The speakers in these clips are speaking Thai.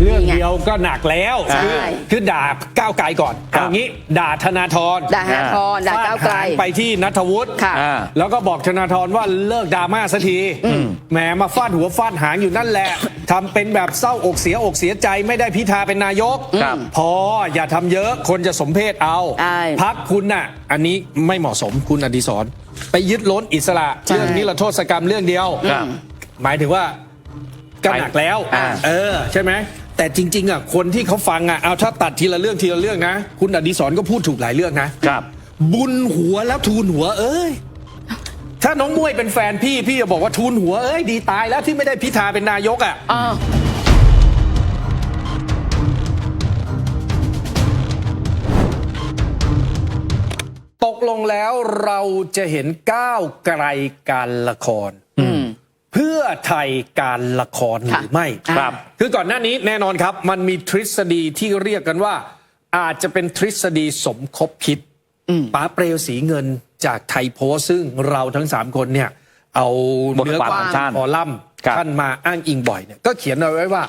เรื่องเดียวก็หนักแล้วใช่ คือคือด่าก้าวไกลก่อนครับ เอางี้ ด่าธนาธรด่าธนาธรด่าก้าวไกล ฟดหงไปที่นัทวุฒิค่ะ อ่า แล้วก็บอกธนาธรว่าเลิกดราม่าสักทีแหมมาฟาดหัวฟาดหางอยู่นั่นแหละ ทำเป็นแบบเศร้าอกเสียอกเสียใจไม่ได้พิธาเป็นนายก ครับ พออย่าทำเยอะคนจะสมเพศเอา ใช่พักคุณน่ะ อันนี้ไม่เหมาะสมคุณอดิศรไปยึดล้นอิสระใช่ เรื่องนี้ละโทษกรรมเรื่องเดียว ครับ หมายถึงว่าก็หนักแล้ว อ่า เออ ใช่ไหม แต่จริง ๆอะคนที่เขาฟังอะเอาถ้าตัดทีละเรื่องทีละเรื่องนะ คุณอดิศรก็พูดถูกหลายเรื่องนะครับ บุญหัวแล้วทูลหัวเอ้ย ถ้าน้องมวยเป็นแฟนพี่พี่จะบอกว่าทูลหัวเอ้ยดีตายแล้วที่ไม่ได้พิธาเป็นนายกอะ อ่าตกลงแล้วเราจะเห็นก้าวไกลการละคร เพื่อไทยการละครหค่ะรือไม่ครับ คือก่อนหน้านี้แน่นอนครับมันมีทฤษฎีที่เรียกกันว่า อาจจะเป็นทฤษฎีสมคบคิดป๋าเปลวสีเงินจากไทยโพสต์ซึ่งเราทั้งสามคนเนี่ย เอาบทเนื้อความคขวาองมท่านคอลัมน์ครับท่านมาอ้างอิงบ่อยเนี่ยก็เขียนเอาไว้ว่า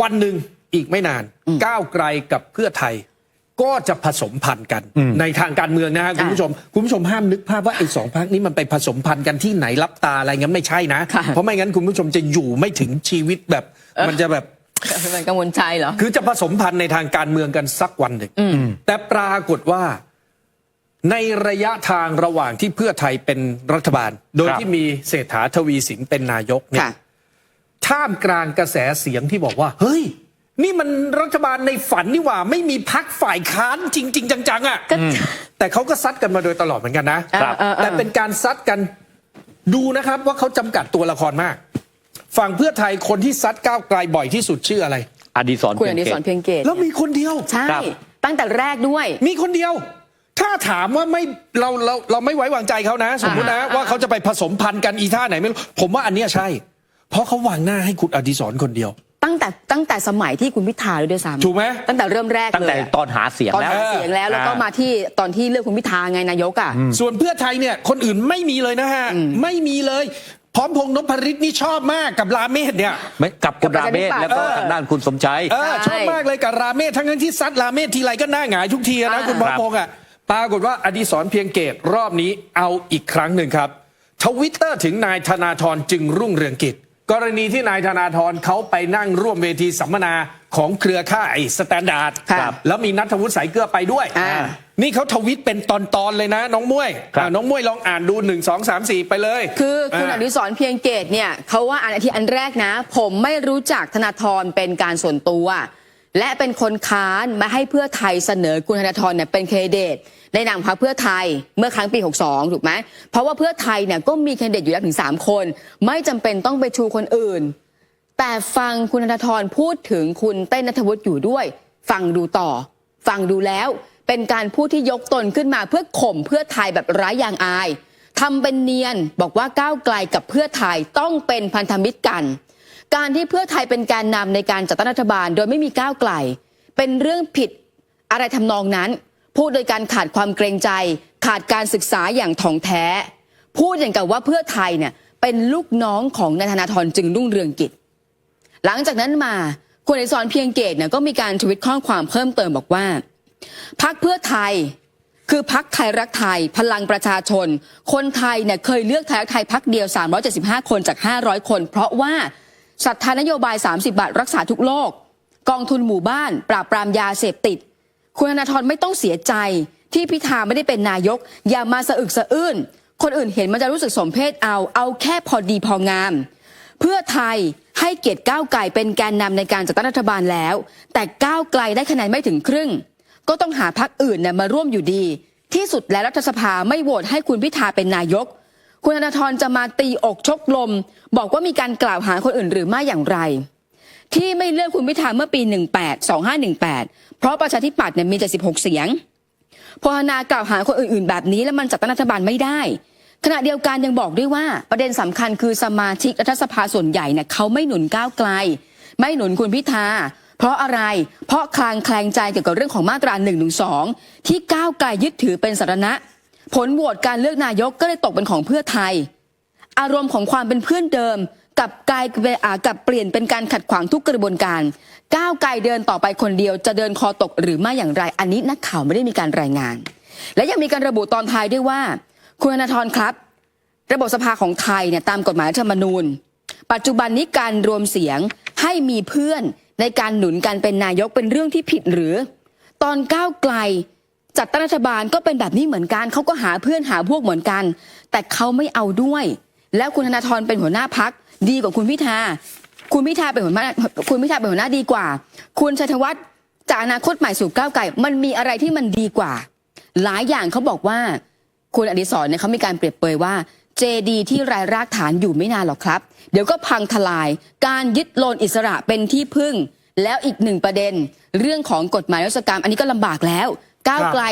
วันหนึ่งอีกไม่นาน ก้าวไกลกับเพื่อไทย ก็จะผสมพันธุ์กันในทางการเมืองนะฮะคุณผู้ชมคุณผู้ชมห้ามนึกภาพว่าไอ้สองพักนี้มันไปผสมพันธุ์กันที่ไหนรับตาอะไรงั้นไม่ใช่นะค่ะเพราะไม่งั้นคุณผู้ชมจะอยู่ไม่ถึงชีวิตแบบ มันจะแบบเป็นกังวลใจเหรอคือจะผสมพันธุ์ในทางการเมืองกันสักวันหนึ่งแต่ปรากฏว่าในระยะทางระหว่างที่เพื่อไทยเป็นรัฐบาล โดยครับที่มีเศรษฐาทวีสินเป็นนายกเนี่ยค่ะท่ามกลางกระแสเสียงที่บอกว่า เฮ้ย นี่มันรัฐบาลในฝันนี่หว่า ไม่มีพักฝ่ายค้านจริง ๆ จังๆอะ่ะก็แต่เขาก็ซัดกันมาโดยตลอดเหมือนกันนะครับเออเออแต่เป็นการซัดกันดูนะครับว่าเขาจำกัดตัวละครมาก ฝั่งเพื่อไทยคนที่ซัดก้าวไกลบ่อยที่สุดชื่ออะไร อดีศรคุณอดิศรเพีเพียงยงเกตแล้วมีคนเดียวใช่ครับตั้งแต่แรกด้วย มีคนเดียว ถ้าถามว่าไม่เราเราเราไม่ไว้วางใจเขานะ สมมุตินะอ่าว่าเขาจะไปผสมพันธุ์กันอีท่าไหนไม่รู้ผมว่าอันเนี้ยใช่ เพราะเขาวางหน้าให้คุณอดิศรคนเดียว ตั้งแต่ตั้งแต่สมัยที่คุณพิธาเลยด้วยซ้ำถูกไหมตั้งแต่เริ่มแรกตั้งเลแต่ยตอนหาเสียงตอนแล้ว หาเสียงแล้วแล้วก็อ่ามมาที่ตอนที่เลือกคุณพิธาไงนายกอะ ส่วนเพื่อไทยเนี่ยคนอื่นไม่มีเลยนะฮะ ไม่มีเลย พร้อมพงษ์นพริตนี่ชอบมากกับราเมศเนี่ย ไม่กับคุณกับราเมศประชาธิปัตย์แล้วก็เออ ทางด้านคุณสมชัย เออใช่ชอบมากเลยกับราเมศทั้งนั้นที่ซัดราเมศทีไรก็หน้าหงายทุกทีนะอ่า คุณพร้อมพงษ์อะปรากฏว่าอดีศรเพียงเกตรอบนี้เอาอีกครั้งหนึ่งครับทวิตเตอร์ถึงนายธนาธรจึงรุ่งเรืองกิจ กรณีที่นายธนาธรเขาไปนั่งร่วมเวทีสัมมนาของเครือข่ายสแตนดาร์ดครับแล้วมีนัทวุฒิสายเกลือไปด้วย อ่า นี่เขาทวิตเป็นตอนๆเลยนะ น้องมุ้ยครับ อะน้องมุ้ยลองอ่านดูหนึ่งสองสามสี่ไปเลยคือคุณออ่าดิศรเพียงเกตเนี่ยเขาว่าอันที่อันแรกนะ ผมไม่รู้จักธนาธรเป็นการส่วนตัว และเป็นคนค้านมาให้เพื่อไทยเสนอคุณธนาธรเนี่ยเป็นแคนดิเดตในนามพรรคเพื่อไทยเมื่อครั้งปี 62 ถูกไหมเพราะว่าเพื่อไทยเนี่ยก็มีแคนดิเดตอยู่แล้วถึง 3 คน ไม่จำเป็นต้องไปชูคนอื่น แต่ฟังคุณธนาธรพูดถึงคุณเต้นนัทวุฒิอยู่ด้วย ฟังดูต่อ ฟังดูแล้ว เป็นการพูดที่ยกตนขึ้นมาเพื่อข่มเพื่อไทยแบบไร้ยางอายทำเป็นเนียนบอกว่าก้าวไกลกับเพื่อไทยต้องเป็นพันธมิตรกัน การที่เพื่อไทยเป็นแการนำในการจัดตั้งรัฐบาล โดยไม่มีก้าวไกล เป็นเรื่องผิดอะไรทำนองนั้น พูดโดยการขาดความเกรงใจ ขาดการศึกษาอย่างถ่องแท้ พูดอย่างกับว่าเพื่อไทยเนี่ยเป็นลูกน้องของนายธนาธรจึงรุ่งเรืองกิจ หลังจากนั้นมาคุณอิศรเพียงเกตเนี่ยก็มีการทวิตข้อความเพิ่มเติมบอกว่า พักเพื่อไทยคือพักไทยรักไทย พลังประชาชน คนไทยเนี่ยเคยเลือกไทยรักไทยพักเดียว 375 คนจาก 500 คน เพราะว่า ศรัทธานโยบาย 30 บาทรักษาทุกโรคกองทุนหมู่บ้าน ปราบปรามยาเสพติด คุณธนาธรไม่ต้องเสียใจ ที่พิธาไม่ได้เป็นนายก อย่ามาสะอึกสะอื้นคนอื่นเห็นมันจะรู้สึกสมเพศเอาเอาแค่พอดีพองาม เพื่อไทยให้เกียรติก้าวไกลเป็นแกนนำในการจัดตั้งรัฐบาลแล้ว แต่ก้าวไกลได้คะแนนไม่ถึงครึ่ง ก็ต้องหาพักอื่นนี่ยมาร่วมอยู่ดี ที่สุดแล้วรัฐสภาไม่โหวตให้คุณพิธาเป็นนายก คุณธนาธรจะมาตีอกชกลม บอกว่ามีการกล่าวหาคนอื่นหรือไม่อย่างไร ที่ไม่เลือกคุณพิธาเมื่อปี 18 2518 เพราะประชาธิปัตย์เนี่ยมี76เสียงพอนากล่าวหาคนอื่นๆ แบบนี้แล้วมันจัดตั้งรัฐบาลไม่ได้ ขณะเดียวกันยังบอกด้วยว่าประเด็นสำคัญคือสมาชิกรัฐสภาส่วนใหญ่เนี่ยเขาไม่หนุนก้าวไกล ไม่หนุนคุณพิธาเพราะอะไร เพราะคลางแคลงใจเกี่ยวกับเรื่องของมาตรา1นึที่ก้าวไกลยึดถือเป็นสาระ ผลโหวตการเลือกนายกก็เลยตกเป็นของเพื่อไทย อารมณ์ของความเป็นเพื่อนเดิมกับกายเป็นอ่ากับเปลี่ยนเป็นการขัดขวางทุกกระบวนการ ก้าวไกลเดินต่อไปคนเดียวจะเดินคอตกหรือไม่อย่างไร อันนี้นักข่าวไม่ได้มีการรายงาน และยังมีการระบุตอนท้ายด้วยว่า คุณธนาธรครับ ระบบสภาของไทยเนี่ยตามกฎหมายธรรมนูญ ปัจจุบันนี้การรวมเสียงให้มีเพื่อนในการหนุนการเป็นนายกเป็นเรื่องที่ผิดหรือ ตอนก้าวไกล จัดตั้งรัฐบาลก็เป็นแบบนี้เหมือนกันเขาก็หาเพื่อนหาพวกเหมือนกัน แต่เขาไม่เอาด้วย แล้วคุณธนาธรเป็นหัวหน้าพักดีกว่าคุณพิธาคุณพิธาเป็นหัวหน้าคุณพิธาเป็นหัวหน้าดีกว่า คุณชัยธวัฒน์จากอนาคตใหม่สู่ก้าวไกลมันมีอะไรที่มันดีกว่า หลายอย่างเขาบอกว่า คุณอดิศรเนี่ยเขามีการเปรียบเปรยว่าเจดีที่รายรากฐานอยู่ไม่นานหรอกครับ เดี๋ยวก็พังทลาย การยึดโลนอิสระเป็นที่พึ่ง แล้วอีกหนึ่งประเด็น เรื่องของกฎหมายรัศกรรม อันนี้ก็ลำบากแล้ว ก้าวไกล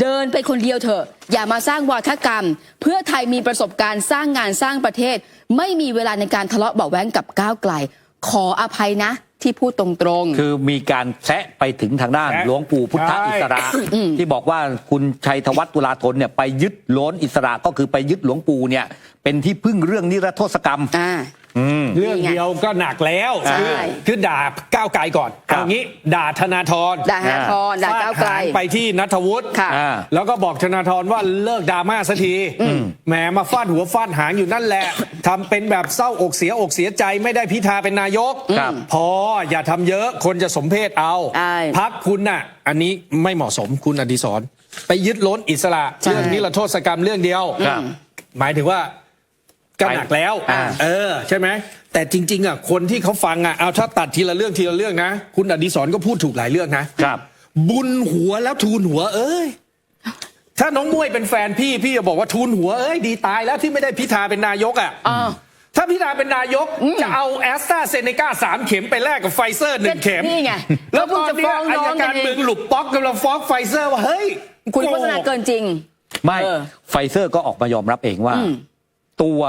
เดินไปคนเดียวเถอะ อย่ามาสร้างวาทกรรม เพื่อไทยมีประสบการณ์สร้างงานสร้างประเทศ ไม่มีเวลาในการทะเลาะเบาะแว้งกับก้าวไกล ขออภัยนะที่พูดตรงๆ คือมีการแซะไปถึงทางด้านแซะหลวงปู่พุทธใช่อิสระ ที่บอกว่าคุณชัยธวัฒน์ตุลาธนเนี่ยไปยึดโล้นอิสระก็คือไปยึดหลวงปู่เนี่ย เป็นที่พึ่งเรื่องนิรโทษกรรม อ่า อืม เรื่องเดียวก็หนักแล้วใช่ คือคือด่าก้าวไกลก่อนครับ เอางี้ ด่าธนาธรด่าธนาธรด่าก้าวไกล ฟดหงไปที่นัทวุฒิค่ะ อ่า แล้วก็บอกธนาธรว่าเลิกดราม่าสักทีแหมมาฟาดหัวฟาดหางอยู่นั่นแหละ ทำเป็นแบบเศร้าอกเสียอกเสียใจไม่ได้พิธาเป็นนายก ครับ พออย่าทำเยอะคนจะสมเพศเอา ใช่พักคุณน่ะ อันนี้ไม่เหมาะสมคุณอดิศรไปยึดล้นอิสระ ใช่ เรื่องนิรโทษกรรมเรื่องเดียว ครับ หมายถึงว่า ก็หนักแล้วอ่าเออ ใช่ไหมแต่จริง ๆอะคนที่เขาฟังอะเอาถ้าตัดทีละเรื่องทีละเรื่องนะ คุณอดิศรก็พูดถูกหลายเรื่องนะครับ บุญหัวแล้วทูลหัว เอ้ยถ้าน้องมวยเป็นแฟนพี่พี่จะบอกว่าทูลหัวเอ้ยดีตายแล้วที่ไม่ได้พิธาเป็นนายกอะอ้าวถ้าพิธาเป็นนายกจะเอาแอสตราเซเนกาสามเข็มไปแลกกับไฟเซอร์หนึ่งเข็มนี่ไงแล้วก็ตเพิ่งอนจะเนี้ฟ้ยองอาน้ยองกากัรนเอเมืองงหลุบป๊อกกำลังฟ้องไฟเซอร์ว่าเฮ้ย คุณโฆษณาเกินจริง ไม่เออไฟเซอร์ก็ออกมายอมรับเองว่าอืม ตัว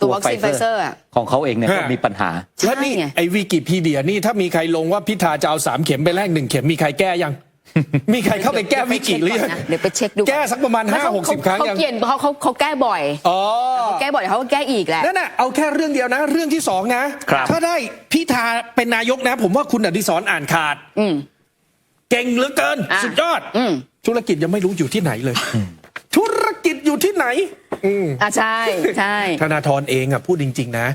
ตัววัคซีนไฟเซอร์อะ ของเขาเองเนี่ยฮะก็มีปัญหา แล้วนี่ใช่ไง ไอ้วิกิพีเดียนี่ถ้ามีใครลงว่าพิธาจะเอาสามเข็มไปแลกหนึ่งเข็มมีใครแก้ยัง มีใครเข้าไปแก้วิกิหรือยัง เดี๋ยวไปเช็คดูแก้สักประมาณไเขห้าหกสิบครั้งเขายังเกลียดเขาเขาเขาแก้บ่อยอ๋อ เขาแก้บ่อยเขาก็แก้อีกแหละ นั่นน่ะเอาแค่เรื่องเดียวนะ เรื่องที่สองนะครับ ถ้าได้พิธาเป็นนายกนะ ผมว่าคุณอดิศรอ่านขาดอืม เก่งเหลือเกิน อะสุดยอดอืม ธุรกิจยังไม่รู้อยู่ที่ไหนเลย ธุรกิจอยู่ที่ไหน อืมอะใช่ใช่ ธนาธรเองอะพูดจริง ๆ นะ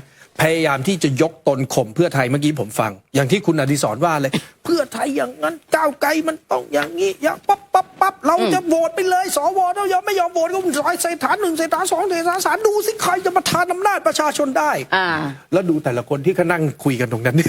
พยายามที่จะยกตนข่มเพื่อไทยเมื่อกี้ผมฟัง อย่างที่คุณอดิศรว่าเลย เพื่อไทยอย่างนั้นก้าวไกลมันต้องอย่างนี้อย่างปั๊บปั๊บปั๊บเราจะโหวตไปเลยสวเรายอมไม่ยอมโหวตก็สายเศรษฐานหนึ่งเศรษฐานสองเศรษฐานสามดูสิใครจะมาทานอำนาจประชาชนได้ อ่า แล้วดูแต่ละคนที่เขานั่งคุยกันตรงนั้นนี่